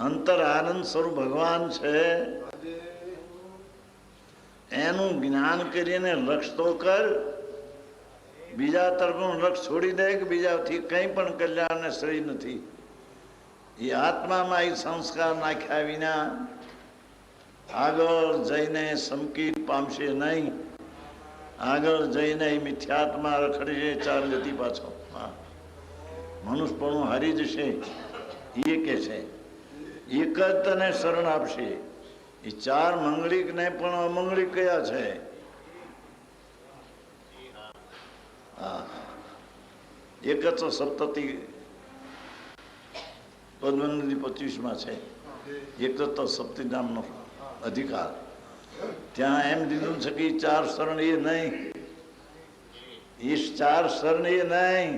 અંતર આનંદ સ્વરૂપ ભગવાન છે. એનું જ્ઞાન કરીને લક્ષ તો કર. બીજા તરફનું લક્ષ છોડી દે કે બીજાથી કંઈ પણ કલ્યાણને શ્રેય નથી. એ આત્મામાં એ સંસ્કાર નાખ્યા વિના આગળ જઈને સમકી પામશે નહીં. આગળ જઈને મિથ્યાત્મા રખડશે, ચાર જતી પાછો. મનુષ્યપણું હારી જશે. એ કે છે. એક જ તને શરણ આપશે. એ ચાર મંગળિક ને પણ અમંગળિક કયા છે? એક જ તો સપ્તતિ પદ્મનદી પચીસમાં છે. એક જ તો સપ્તિ નામનો અધિકાર. ત્યાં એમ દીધું છે કે ચાર શરણ એ નહીં. એ ચાર શરણ એ નહીં.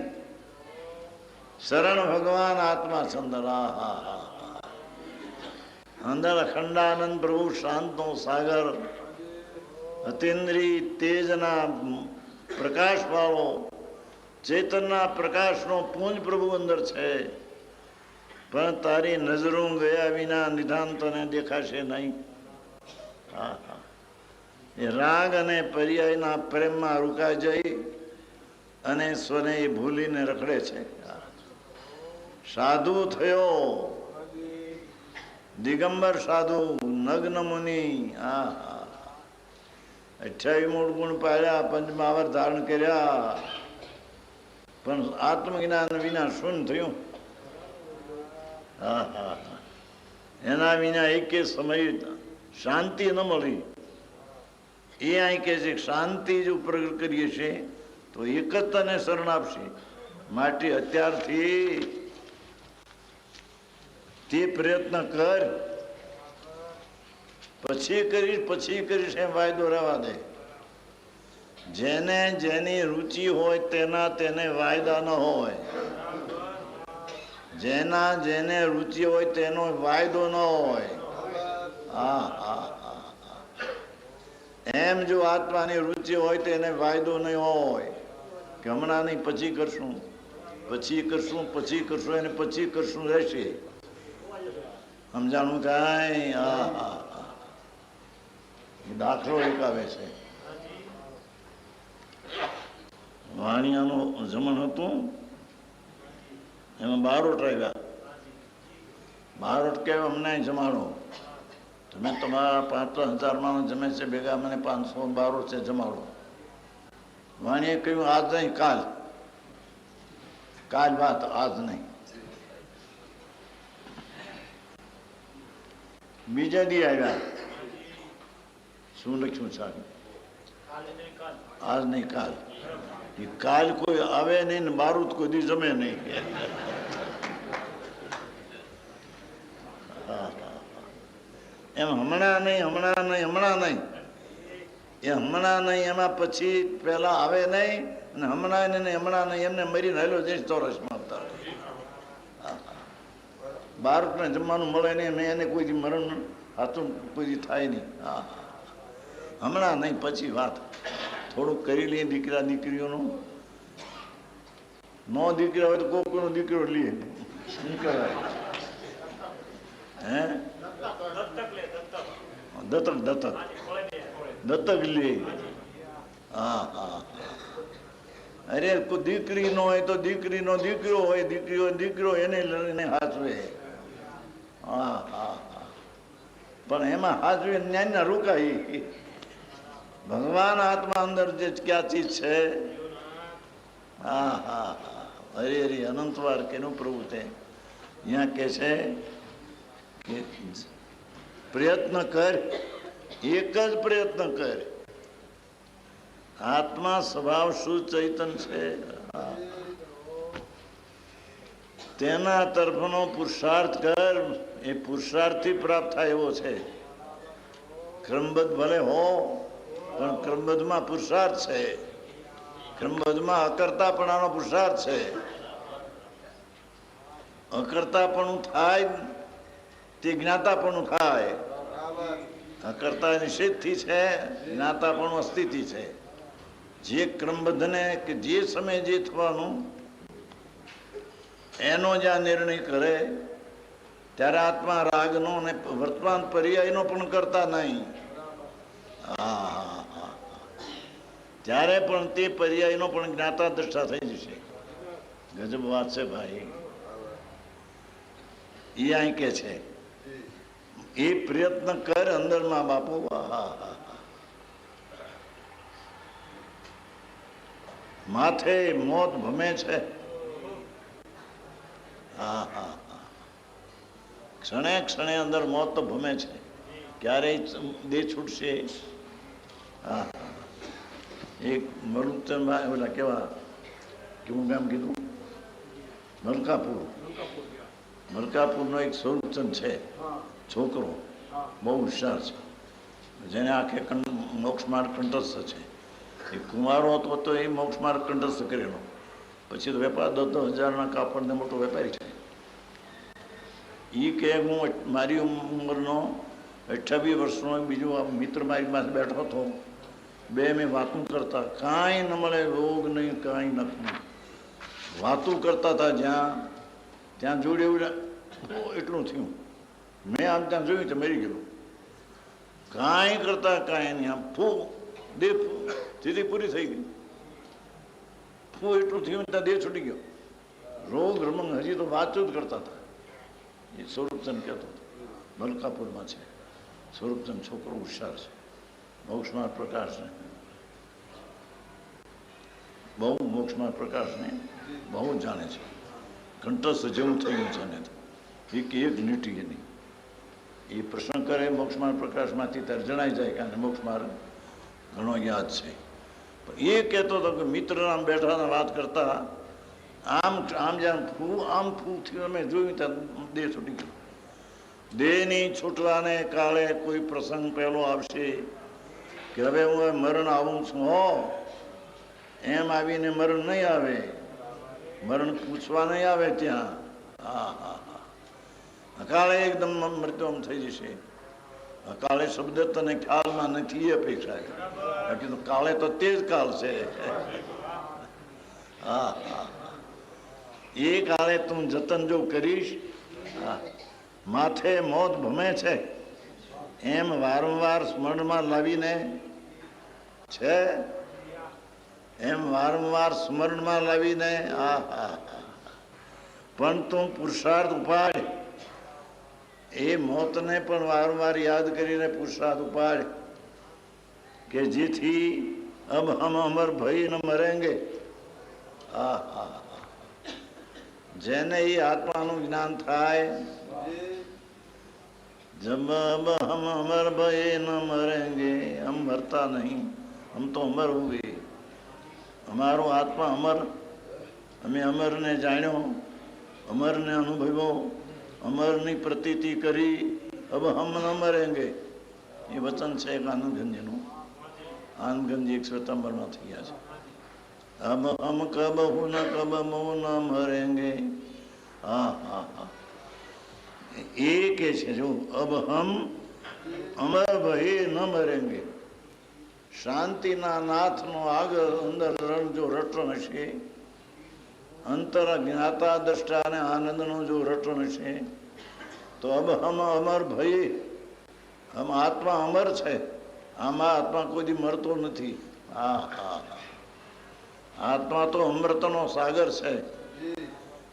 શરણ ભગવાન આત્મા ચંદ્ર હા હા. અંદર અખંડાનંદ પ્રભુ શાંતનો સાગર અતિન્દ્રી તેજના પ્રકાશ વાળો ચેતનના પ્રકાશનો પુંજ પ્રભુ અંદર છે. પણ તારી નજરો ગયા વિના નિધાન તને દેખાશે નહીં. હા એ રાગ અને પર્યાયના પ્રેમમાં રૂકા જઈ અને સ્વને ભૂલીને રખડે છે. સાધુ થયો. દિગંબર સાધુ, નગ્ન મુનિ હા અઠ્યાવી મૂળ ગુણ પાડ્યા, પંચમાવર ધારણ કર્યા. પણ આત્મજ્ઞાન વિના શું થયું? હા હા. એના વિના એક સમય શાંતિ ન મળી. એ અહીં કે છે શાંતિ જો પ્રગટ કરીએ છીએ, તો એક જ તને શરણ આપશે. માટે અત્યારથી તે પ્રયત્ન કર. પછી કરીશ પછી કરીશ એમ વાયદો રહેવા દે. જેને જેની રુચિ હોય તેના તેને વાયદા ન હોય. જેના જેને રુચિ હોય તેનો વાયદો ન હોય. હા. એમ જો આત્માની રુચિ હોય તેને વાયદો નહીં હોય. કે હમણાં નહીં, પછી કરશું. પછી કરશું પછી કરશું એને પછી કરશું રહેશે. સમજાણું થાય? હા હા. દાખલો એક આવે છે. વાણિયાનો જમણ હતું. એમાં બારોટ આવ્યા. બારોટ કે અમને જમાડો. તમે તમારા પાંચ માણસ જમે છે, ભેગા મને પાંચસો બારોટ છે, જમાડો. વાણીએ કહ્યું, આજ નહીં, કાલ. કાલ વાત, આજ નહીં. બીજા દી આવ્યા શું લખ્યું સાહેબ આજ નહીં કાલ એ કાલ કોઈ આવે નહીં ને બારું કોઈ દી જમે નહીં. એમ હમણાં નહીં હમણાં નહીં હમણાં નહીં એ હમણાં નહીં એમાં પછી પહેલાં આવે નહીં અને હમણાં નહીં હમણાં નહીં એમને મરીને હેલો જઈશ ચોરસમાં બાળકને જમવાનું મળે નહીં, મેં એને કોઈ મરણ હાથું કોઈ થાય નહીં. હા. હમણાં નહીં, પછી વાત. થોડુંક કરી લઈએ દીકરા દીકરીઓનું. નો દીકરા હોય તો કોકનો દીકરો લઈએ. શું કહેવાય? હે? દત્તક દત્તક. દત્તક લે. હા હા અરે દીકરી નો હોય તો દીકરીનો દીકરો હોય, દીકરીઓ દીકરો એને લઈને હાથ હા હા હા પણ એમાં હાજરી ન્યાયના રોકાઈ ભગવાન આત્મા અંદર જે ક્યાંથી છે? હા હા હા. હરે હરે અનંતવાર કેનું પ્રભુ છે અહીંયા કે છે કે પ્રયત્ન કર, એક જ પ્રયત્ન કર. આત્મા સ્વભાવ શું ચૈતન છે. તેના તરફનો પુરુષાર્થ કર. એ પુરુષાર્થથી પ્રાપ્ત થાય એવો છે. ક્રમબદ્ધ ભલે હો, પણ ક્રમબદ્ધમાં પુરુષાર્થ છે. ક્રમબદ્ધમાં અકર્તાપણાનો પુરુષાર્થ છે. અકર્તાપણું થાય, તે જ્ઞાતાપણું થાય. અકર્તા નિષેધથી છે, જ્ઞાતાપણું અસ્થિતિ છે. જે ક્રમબદ્ધને કે જે સમયે જે થવાનું, એનો જ્યાં નિર્ણય કરે ત્યારે આત્મા રાગનો અને વર્તમાન પર્યાયનો પણ કરતા નહીં. હા ત્યારે પણ તે પર્યાયનો પણ જ્ઞાતા દ્રષ્ટા થઈ જશે. ગજબ વાત છે ભાઈ. એ અહીં કે છે. એ પ્રયત્ન કર અંદરમાં બાપુ. માથે મોત ભમે છે. હા હા. ક્ષણે ક્ષણે અંદર મોત તો ભમે છે. ક્યારેય દેહ છૂટશે. હા. હા. એક મરુચંદભાઈ ઓલા કેવા કેવું નામ કીધું? મલકાપુર. મલકાપુરનો એક સ્વરૂપચંદ છે. છોકરો. બહુ હોશિયાર છે. જેને આખે કં- મોક્ષ માર્ગ કંઠસ્થ છે. એ કુંવારો હતો તો એ મોક્ષ માર્ગ કંઠસ્થ કરેલો પછી તો વેપાર દસ દસ હજારના કાપડને મોટો વેપારી છે. એ કે હું મારી ઉંમરનો અઠ્યાવીસ વર્ષનો બીજો મિત્ર મારી પાસે બેઠો હતો. બે મેં વાતું કરતા. કાંઈ ન મળે, રોગ નહીં, કાંઈ નથી. વાતું કરતા હતા જ્યાં, ત્યાં જોડે એવું એટલું થયું. મેં આમ ત્યાં જોયું તો મરી ગયો. કાંઈ કરતા, કાંઈ નહીં. આમ ફૂ દે ફૂ સ્થિતિ પૂરી થઈ ગઈ. ફૂ એટલું થયું ત્યાં દેહ છૂટી ગયો. રોગ રમંગ હજી તો વાતચીત કરતા હતા. એ સ્વરૂપચંદ કહેતો હતો. મલકાપુરમાં છે. સ્વરૂપચંદ છોકરો હોશિયાર છે. મોક્ષમાં પ્રકાશ ને બહુ મોક્ષમાં પ્રકાશને બહુ જાણે છે. કંઠસ્થ જેવું થયું છે ને. એક એક નીટી એની. એ પ્રશ્ન કરે મોક્ષમાં પ્રકાશમાંથી, ત્યારે જણાઈ જાય કે આને મોક્ષ ઘણો યાદ છે. પણ એ કહેતો હતો કે મિત્ર બેઠા વાત કરતા આમ આમ જેમ ફૂ આમ ફૂ થયું, અમે જોયું ત્યાં દેહ છૂટી ગયો. દેહની છૂટવાને કાળે કોઈ પ્રસંગ પહેલો આવશે કે હવે હું મરણ આવું છું, હો. એમ આવીને મરણ નહીં આવે. મરણ પૂછવા નહીં આવે ત્યાં. હા હા હા. અકાળે એકદમ મૃત્યુમ થઈ જશે. અકાળે શબ્દ તને ખ્યાલમાં નથી અપેક્ષા બાકી તો કાળે તો તે જ કાળ છે. હા હા. એ કાળે તું જતન જો કરીશ માથે મોત ભમે છે એમ વારંવાર સ્મરણમાં લાવીને છે, એમ વારંવાર સ્મરણમાં લાવીને આ હા. પણ તું પુરુષાર્થ ઉપાડ એ મોતને પણ વારંવાર યાદ કરીને પુરુષાર્થ ઉપાડ કે જેથી અબ હમ અમર ભય ન મરેંગે આ હા. જેને એ આત્માનું જ્ઞાન થાય. જબ હમ અમર ભય ન મરેંગે, હમ મરતા નહીં, હમ તો અમર હુએ. અમારો આત્મા અમર. અમે અમરને જાણ્યો, અમરને અનુભવ્યો, અમરની પ્રતીતિ કરી, અબ હમ ન મરેંગે. એ વચન છે એક આનંદગંજનું આનંદગંજ એક સત્તર નંબરમાં થઈ ગયા છે. હમ કબ હું ન કબ મૌ ન મરેંગે હા હા હા એ કે છે જો અબ હમ અમર ભાઈ ન મરેંગે શાંતિના નાથનો આગળ અંદર રણ જો રટણ હશે અંતર જ્ઞાતા દ્રષ્ટા અને આનંદનો જો રટણ છે તો અબ હમ અમર ભય હમ આત્મા અમર છે આમાં આત્મા કોઈ મરતો નથી આ હા હા. આત્મા તો અમૃતનો સાગર છે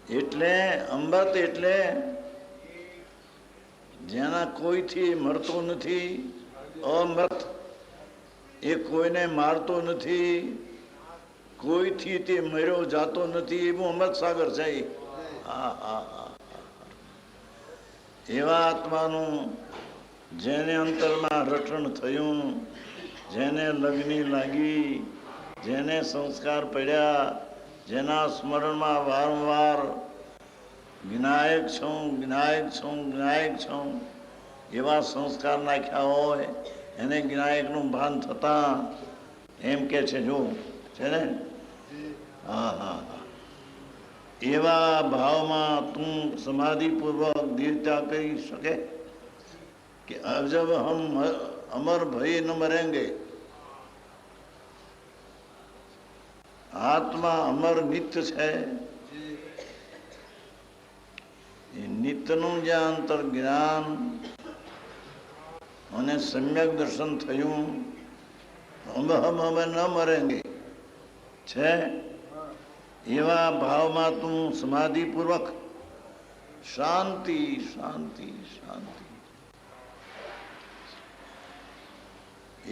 એટલે અમૃત એટલે જેના કોઈથી મળતો નથી, અમૃત એ કોઈને મારતો નથી, કોઈથી તે મર્યો જાતો નથી એવું અમૃત સાગર છે. હા હા હા એવા આત્માનું જેને અંતરમાં રટણ થયું, જેને લગ્ની લાગી જેને સંસ્કાર પડ્યા, જેના સ્મરણમાં વારંવાર વિનાયક છું વિનાયક છું વિનાયક છું, એવા સંસ્કાર નાખ્યા હોય, એને વિનાયકનું ભાન થતા એમ કે છે, જો, છે ને? હા હા એવા ભાવમાં તું સમાધિપૂર્વક દીર્ઘતા કરી શકે? કે અજબ હમ, અમર ભય ન મરેંગે. આત્મા અમર નિત્ય છે. એ નિત્યનું જે અંતર જ્ઞાન અને સમ્યક દર્શન થયું હમ હમ અમે ન મરેંગે. છે? એવા ભાવમાં તું સમાધિપૂર્વક શાંતિ શાંતિ શાંતિ.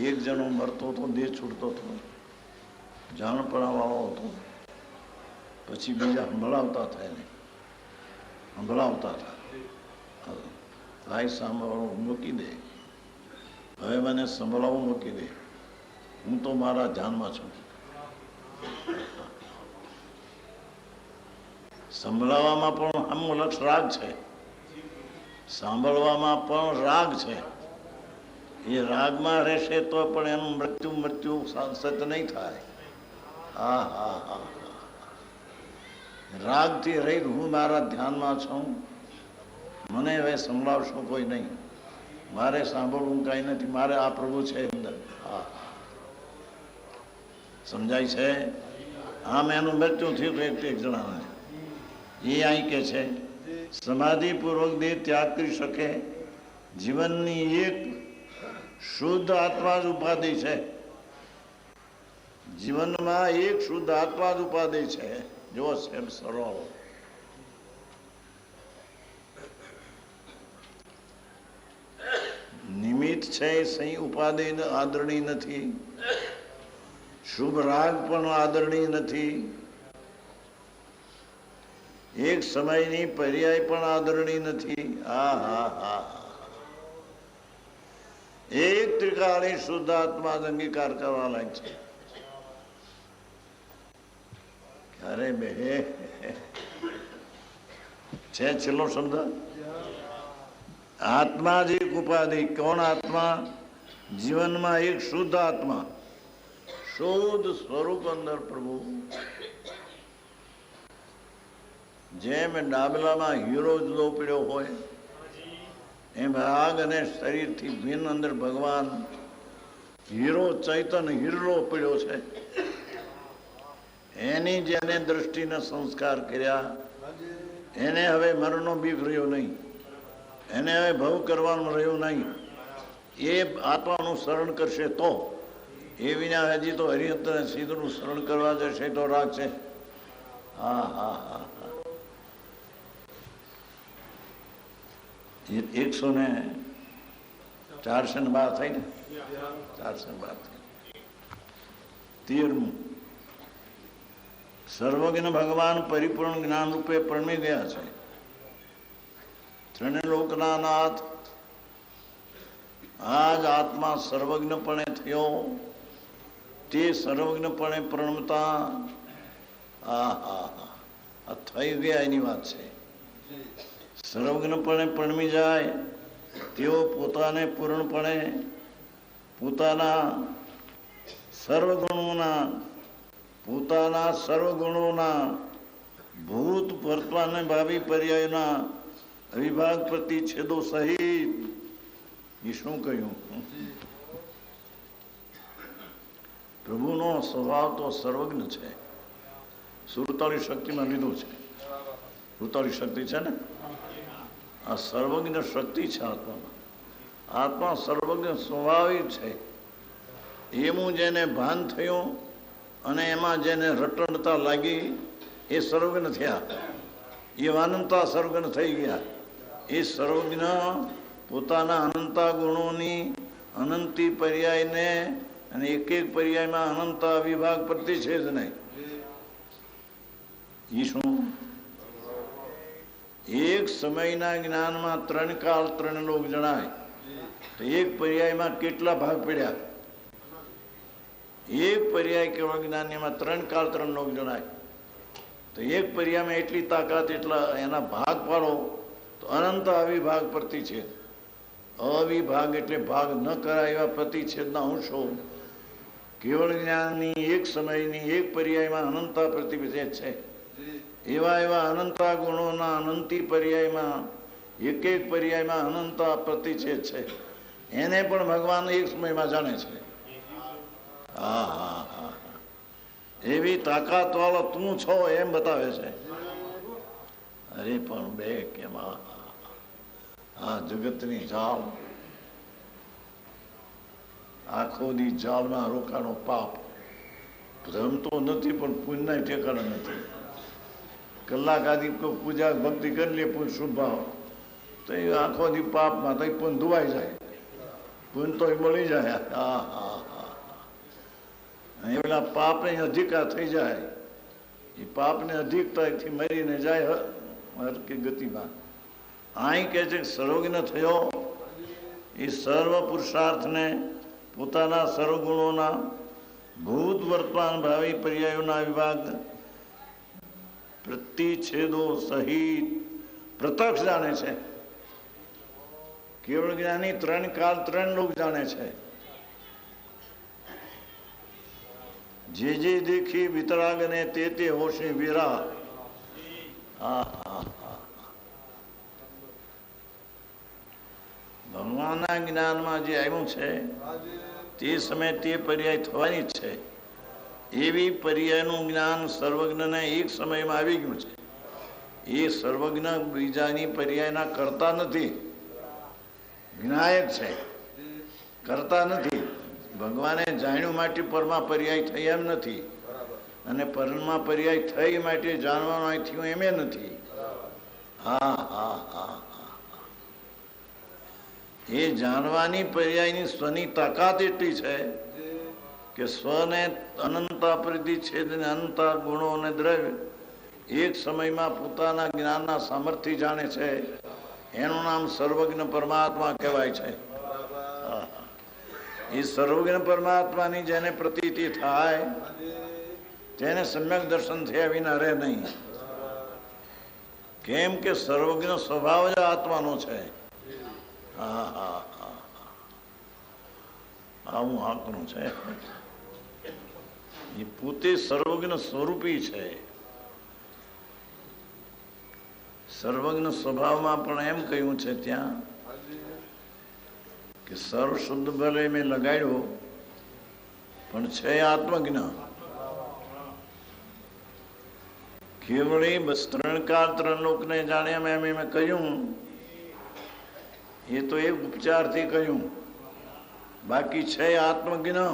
એક જણો મરતો હતો દેહ છૂટતો હતો જાણપણાવાળો હતો. પછી બીજા સંભળાવતા થાય ને. સંભળાવતા થાય. ભાઈ સાંભળવાનું મૂકી દે. હવે મને સંભળાવવું મૂકી દે. હું તો મારા ધ્યાનમાં છું. સંભળાવવામાં પણ અમુલક્ષ રાગ છે. સાંભળવામાં પણ રાગ છે. એ રાગમાં રહેશે તો પણ એનું મૃત્યુ મૃત્યુ સત નહીં થાય. હા હા હા. રાગથી રહી હું મારા ધ્યાનમાં છું. મને હવે સંભળાવશો કોઈ નહીં. મારે સાંભળવું કાંઈ નથી. મારે આ પ્રભુ છે અંદર. હા. સમજાય છે? આમ એનું મૃત્યુ થયું એક એક જણાને. એ અહીં કે છે, સમાધિપૂર્વક દેહ ત્યાગ કરી શકે. જીવનની એક શુદ્ધ આત્મા જ ઉપાધિ છે. જીવનમાં એક શુદ્ધ આત્મા જ ઉપાધિ છે. જો છે સરળ. નિમિત્ત છે સહી ઉપાધિ આદરણી નથી. શુભ રાગ પણ આદરણીય નથી. એક સમયની પર્યાય પણ આદરણી નથી. આ હા હા એક ત્રિકાળી શુદ્ધ આત્મા અંગીકાર કરવા લાયક છે. ક્યારે બે. છે છેલ્લો શબ્દ? આત્મા જ એક ઉપાધિ. કોણ આત્મા? જીવનમાં એક શુદ્ધ આત્મા. શુદ્ધ સ્વરૂપ અંદર પ્રભુ. જેમ ડાબલામાં હીરો જુદો પડ્યો હોય, એમ રાગ અને શરીરથી ભિન્ન અંદર ભગવાન હીરો, ચૈતન હીરો પડ્યો છે. એની જેને દ્રષ્ટિના સંસ્કાર કર્યા, એને હવે મરણનો બીક રહ્યો નહીં. એને હવે ભવ કરવાનું રહ્યું નહીં. એ આત્માનું શરણ કરશે તો. એ વિના હજી તો હરિહત અને સીધનું શરણ કરવા જશે તો રાખશે હા હા હા એકસો ને ચારસો ને બાર થઈ ને? ચારસો ને બાર થઈ તેરમું. સર્વજ્ઞ ભગવાન પરિપૂર્ણ જ્ઞાન રૂપે પરમી ગયા છે. ત્રણે લોકના નાથ આજ આત્મા સર્વજ્ઞપણે થયો. તે સર્વજ્ઞપણે પ્રણમતા આ હા આ થઈ ગયા એની વાત છે. સર્વજ્ઞપણે પરમી જાય, તેઓ પોતાને પૂર્ણપણે પોતાના સર્વગુણોના પોતાના સર્વગુણોના ભૂત વર્તમાન અને ભાવિ પર્યાયના વિભાગ પ્રતિછેદો સહિત એ શું કહ્યું. પ્રભુનો સ્વભાવ તો સર્વજ્ઞ છે. સુરતાળી શક્તિમાં લીધું છે. સુરતાળી શક્તિ છે ને? આ સર્વજ્ઞ શક્તિ છે આત્મામાં. આત્મા સર્વજ્ઞ સ્વભાવિક છે. એવું જેને ભાન થયું અને એમાં જેને રટણતા લાગી, એ સર્વજ્ઞ થયા. એ અનંતા સર્વજ્ઞ થઈ ગયા. એ સર્વજ્ઞ પોતાના અનંતા ગુણોની અનંતી પર્યાયને અને એક એક પર્યાયમાં અનંતા વિભાગ પ્રતિષેધ નહીં. શું? એક સમયના જ્ઞાનમાં ત્રણ કાળ ત્રણ લોક જણાય. તો એક પર્યાયમાં કેટલા ભાગ પડ્યા? એક પર્યાય કેવા જ્ઞાનીમાં ત્રણ કાળ ત્રણ લોક જણાય. તો એક પર્યાયમાં એટલી તાકાત, એટલા એના ભાગ પાડો, તો અનંત અવિભાગ પ્રતિછેદ અવિભાગ એટલે ભાગ ન કરાય એવા પ્રતિછેદના અંશો. કેવળ જ્ઞાનની એક સમયની એક પર્યાયમાં અનંતા પ્રતિભેદ છે. એવા એવા અનંતા ગુણોના અનંતી પર્યાયમાં, એક એક પર્યાયમાં અનંતા પ્રતિછેદ છે. એને પણ ભગવાન એક સમયમાં જાણે છે. એવી તાકાત વાળો તું છો એમ બતાવે છે. અરે પણ બે કેમ આ આ જગતની જાળ આખો દી જાળમાં રોકાણો પાપ. ભ્રમતો નથી, પણ પુણ્યના ઠેકાણા નથી. કલાક આદિ કોઈ પૂજા ભક્તિ કરી લે પુણ્ય શુભાવ તો એ આખો દી પાપમાં તો પણ ધોવાઈ જાય. પુન તો મળી જાય. હા હા. હા અને પેલા પાપને અધિકાર થઈ જાય. એ પાપને અધિકતાથી મરીને જાય હરકી ગતિમાં. અહીં કહે છે કે સર્વજ્ઞ થયો. એ સર્વ પુરુષાર્થને પોતાના સર્વગુણોના ભૂત વર્તમાન ભાવિ પર્યાયોના વિભાગ પ્રતિછેદો સહિત પ્રત્યક્ષ જાણે છે. કેવળ જ્ઞાની ત્રણ કાળ ત્રણ લોક જાણે છે. જે જે દેખી વિતરાગને તે તે હોશે વીરા ભગવાનના જ્ઞાનમાં જે આવ્યું છે, તે સમયે તે પર્યાય થવાની જ છે. એવી પર્યાયનું જ્ઞાન સર્વજ્ઞને એક સમયમાં આવી ગયું છે. એ સર્વજ્ઞ બીજાની પર્યાયના કરતા નથી. જ્ઞાયક છે. કરતા નથી. ભગવાને જાણ્યું માટે પરમાં પર્યાય થઈ એમ નથી. અને પરમાં પર્યાય થઈ માટે જાણવાનો થયું એમ નથી. હા હા હા એ જાણવાની પર્યાયની સ્વની તાકાત એટલી છે કે સ્વને અનંતા પરિધિ છેદ અને અનંતા ગુણો અને દ્રવ્ય એક સમયમાં પોતાના જ્ઞાનના સામર્થ્ય જાણે છે. એનું નામ સર્વજ્ઞ પરમાત્મા કહેવાય છે. એ સર્વજ્ઞ પરમાત્માની જેને પ્રતીતિ થાય તેને સમ્યક દર્શન થયા વિના રહે નહીં. કેમ કે સર્વજ્ઞ સ્વભાવ જ આત્માનો છે. આવું આંકડું છે. એ પોતે સર્વજ્ઞ સ્વરૂપી છે. સર્વજ્ઞ સ્વભાવમાં પણ એમ કહ્યું છે ત્યાં કે સર્વ શુદ્ધ ભલે મેં લગાડ્યો, પણ છે આત્મજ્ઞ કેવળી બસ ત્રણ કાળ ત્રણ જાણ્યા મેં મેં કહ્યું. એ તો એ ઉપચારથી કહ્યું. બાકી છે આત્મજ્ઞ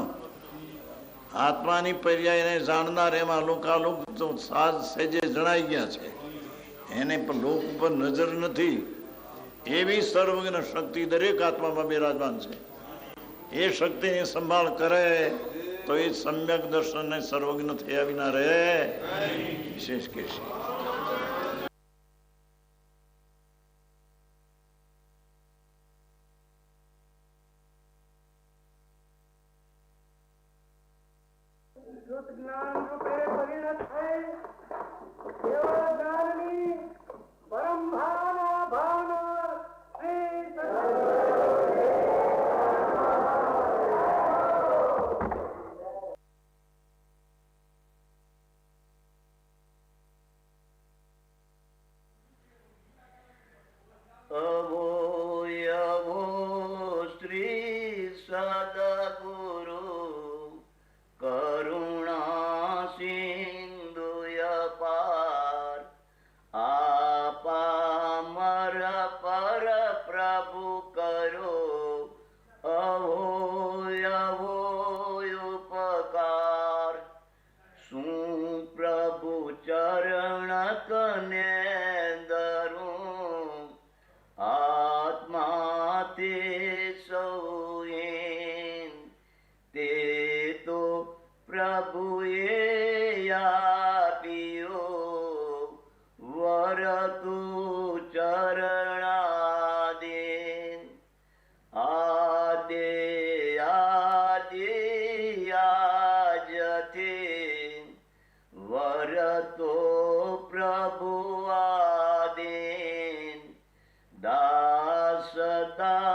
આત્માની પર્યાયને જાણનાર એમાં લોકાલોક તો સાજ સેજે જણાઈ ગયા છે. એને પણ લોક ઉપર નજર નથી. એવી સર્વજ્ઞ શક્તિ દરેક આત્મામાં બિરાજમાન છે. એ શક્તિની સંભાળ કરે તો એ સમ્યક દર્શનને સર્વજ્ઞ થયા વિના રહે. વિશેષ કે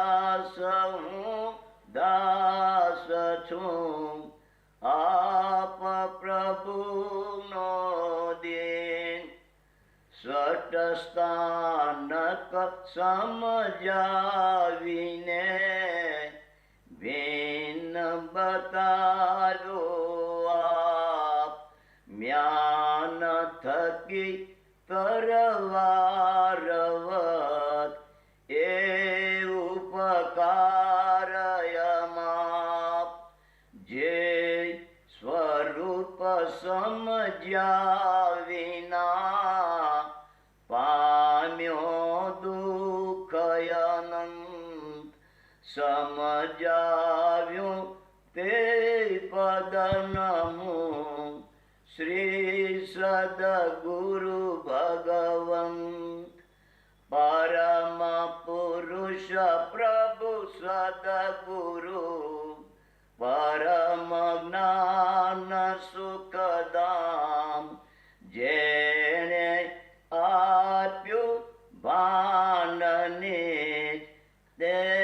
દાસ હું દાસ છું આપ પ્રભુનો દેન સટસ્થાનક સમજાવીને વેન બતાવો આપ મ્યાન થકી તરવા સમજ્યા વિના પામ્યો દુઃખ અનંત સમજાવ્યું તે પદ નમું શ્રી સદગુરુ ભગવંત પરમ પુરુષ પ્રભુ સદગુરુ પરમ જ્ઞાન સુખદામ જેને આપ્યું ભાનને તે